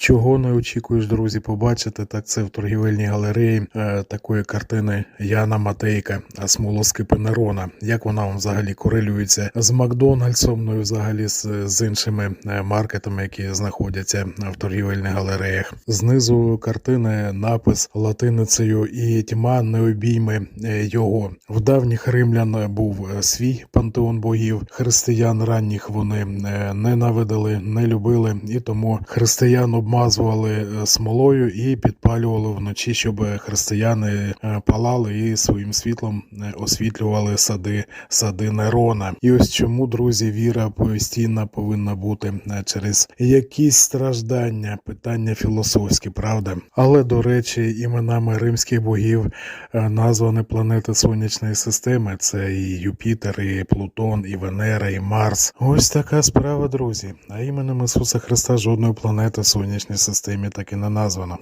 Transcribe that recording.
Чого не очікуєш, друзі, побачити, так це в торгівельній галереї е, такої картини Яна Матейка Смолоскипи Нерона. Як вона вам взагалі корелюється з Макдональдсом, ну і взагалі з, з іншими е, маркетами, які знаходяться в торгівельних галереях. Знизу картини напис латиницею і тьма не обійме е, його. В давніх римлян був е, свій пантеон богів. Християн ранніх вони ненавидели, не любили, і тому християн обмазували е, смолою і підпалювали вночі, щоб християни е, палали і своїм світлом е, освітлювали сади, сади Нерона. І ось чому, друзі, віра постійна повинна бути через якісь страждання, питання філософські, правда. Але до речі, іменами римських богів названі планети сонячної системи. Це і Юпітер, і Плутон, і Венера, і Марс. Ось така справа, друзі. А іменем Ісуса Христа жодної планети в сонячній системі так і не названо.